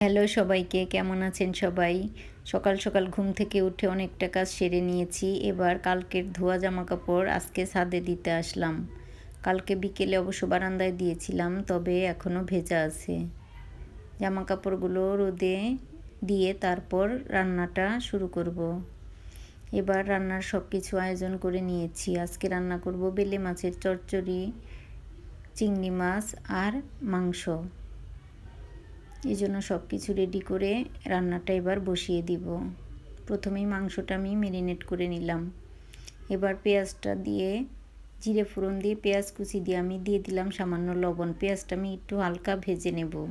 Hello সবাইকে, কেমন আছেন সবাই? সকাল সকাল ঘুম থেকে উঠে অনেকটা কাজ সেরে নিয়েছি। এবার কালকের ধোয়া জামা কাপড় আজকে ছাদে দিতে আসলাম। কালকে বিকেলে অবশ্য বারান্দায় দিয়েছিলাম, তবে এখনও ভেজা আছে। জামা কাপড়গুলো রোদে দিয়ে তারপর রান্নাটা শুরু করব। এবার রান্নার সব কিছু আয়োজন করে নিয়েছি। আজকে রান্না করব বেলে মাছের চচ্চড়ি, চিংড়ি মাছ আর মাংস। এই জন্য সব কিছু রেডি করে রান্নাটা এবার বসিয়ে দিব। প্রথমেই মাংসটা আমি মেরিনেট করে নিলাম। এবার পেঁয়াজটা দিয়ে, জিরে ফোড়ন দিয়ে পেঁয়াজ কুচি দিয়ে আমি দিয়ে দিলাম সামান্য লবণ। পেঁয়াজটা আমি একটু হালকা ভেজে নেব।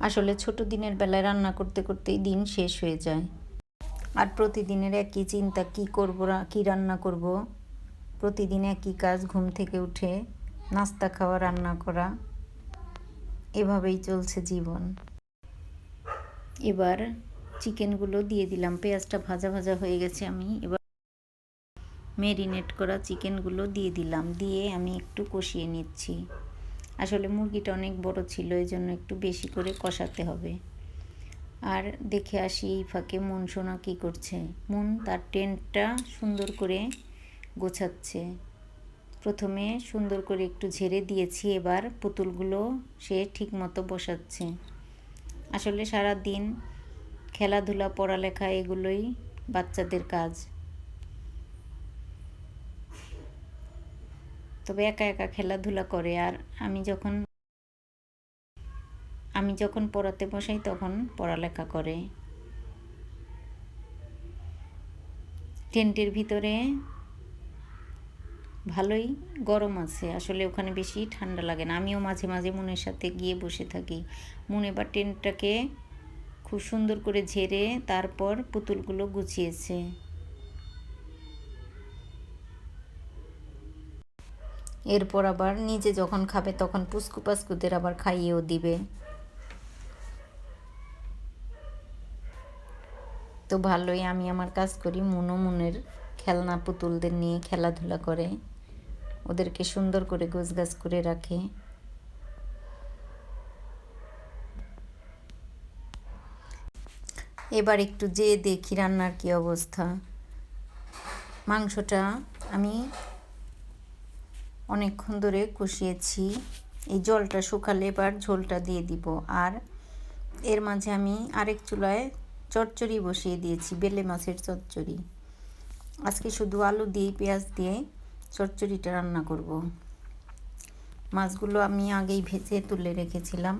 আসলে ছোট দিনের বেলায় রান্না করতে করতেই দিন শেষ হয়ে যায়। আর প্রতিদিনের একই চিন্তা, কি করব কি রান্না করব? প্রতিদিন একই কাজ, ঘুম থেকে উঠে নাস্তা খাওয়া, রান্না করা। এভাবেই চলছে জীবন। এবার চিকেনগুলো দিয়ে দিলাম। পেঁয়াজটা ভাজা ভাজা হয়ে গেছে আমি। এবার মেরিনেট করা চিকেনগুলো দিয়ে দিলাম। দিয়ে আমি একটু কষিয়ে নিচ্ছি। আসলে মুরগিটা অনেক বড় ছিল এই জন্য একটু বেশি করে কষাতে হবে। আর দেখে আসি এই ফাঁকে মন সোনা কী করছে। মন তার টেন্টটা সুন্দর করে গোছাচ্ছে। প্রথমে সুন্দর করে একটু ঝেড়ে দিয়েছি, এবার পুতুলগুলো সে ঠিক মতো বসাচ্ছে। আসলে সারা দিন খেলাধুলা, পড়ালেখা এগুলোই বাচ্চাদের কাজ। তবে একা একা খেলাধুলা করে আর আমি যখন আমি যখন পড়াতে বসাই তখন পড়ালেখা করে। টেন্টের ভিতরে ভালোই গরম আছে। আসলে ওখানে বেশি ঠান্ডা লাগে না। আমিও মাঝে মাঝে মনের সাথে গিয়ে বসে থাকি। মন এবার টেন্টটাকে খুব সুন্দর করে ঝেড়ে তারপর পুতুলগুলো গুছিয়েছে। এরপর আবার নিজে যখন খাবে তখন পুস্কু পাস্কুদের আবার খাইয়েও দিবে। তো ভালোই আমি আমার কাজ করি। মনো মনের খেলনা পুতুলদের নিয়ে খেলাধুলা করে। ওদেরকে সুন্দর করে গোছগাছ করে রাখে। এবার একটু যে দেখি রান্নার কি অবস্থা। মাংসটা আমি অনেকক্ষণ ধরে কষিয়েছি। এই জলটা শুকালে এবার ঝোলটা দিয়ে দিব। আর এর মাঝে আমি আরেক চুলায় চচ্চড়ি বসিয়ে দিয়েছি, বেলে মাছের চচ্চড়ি। আজকে শুধু আলু দিয়ে, পেঁয়াজ দিয়ে চচ্চড়িটা রান্না করব। মাছগুলো আমি আগেই ভেজে তুলে রেখেছিলাম।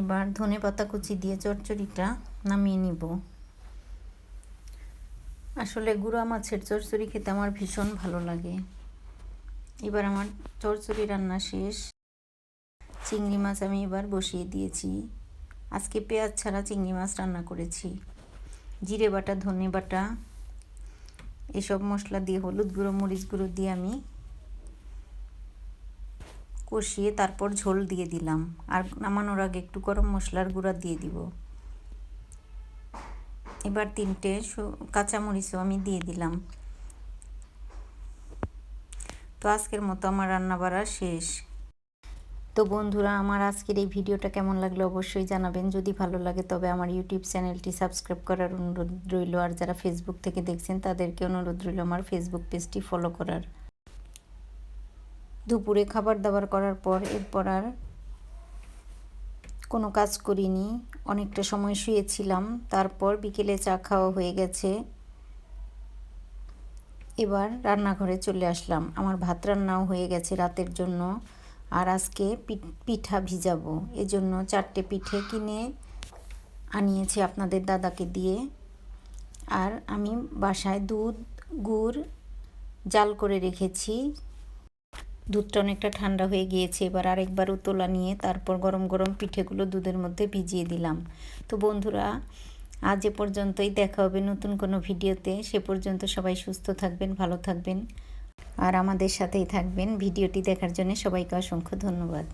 এবার ধনে পাতা কুচি দিয়ে চচ্চড়িটা নামিয়ে নিব। আসলে গুঁড়া মাছের চচ্চড়ি খেতে আমার ভীষণ ভালো লাগে। এবার আমার চচ্চড়ি রান্না শেষ। চিংড়ি মাছ আমি এবার বসিয়ে দিয়েছি। আজকে পেঁয়াজ ছাড়া চিংড়ি মাছ রান্না করেছি। জিরে বাটা, ধনে বাটা এসব মশলা দিয়ে হলুদ গুঁড়ো, মরিচ গুঁড়ো দিয়ে আমি কষিয়ে তারপর ঝোল দিয়ে দিলাম। আর নামানোর আগে একটু গরম মশলার গুঁড়া দিয়ে দিব। এবার তিনটে কাঁচামরিচও আমি দিয়ে দিলাম। তো আজকের মতো আমার রান্না বাড়া শেষ। তো বন্ধুরা, আমার আজকের এই ভিডিওটা কেমন লাগল অবশ্যই জানাবেন। যদি ভালো লাগে, তবে আমার ইউটিউব চ্যানেলটি সাবস্ক্রাইব করার অনুরোধ রইল। আর যারা ফেসবুক থেকে দেখছেন, তাদেরকে অনুরোধ রইল আমার ফেসবুক পেজটি ফলো করার। দুপুরে খাবার দাবার করার পর এরপর আর কোনো কাজ করিনি। অনেকটা সময় শুয়েছিলাম, তারপর বিকেলে চা খাওয়া হয়ে গেছে। এবার রান্নাঘরে চলে আসলাম। আমার ভাত রান্নাও হয়ে গেছে রাতের জন্য। আর আজকে পিঠা ভিজাবো। এজন্য চারটে পিঠে কিনে আনিয়েছি আপনাদের দাদাকে দিয়ে। আর আমি বাসায় দুধ, গুড় জাল করে রেখেছি। দুধটা অনেকটা ঠান্ডা হয়ে গিয়েছে, এবার আরেকবার উতলা নিয়ে তারপর গরম গরম পিঠেগুলো দুধের মধ্যে ভিজিয়ে দিলাম। তো বন্ধুরা, আজ এ পর্যন্তই দেখা হবে নতুন কোনো ভিডিওতে। সে পর্যন্ত সবাই সুস্থ থাকবেন, ভালো থাকবেন। আর আমাদের সাথেই থাকবেন। ভিডিওটি দেখার জন্য সবাইকে অসংখ্য ধন্যবাদ।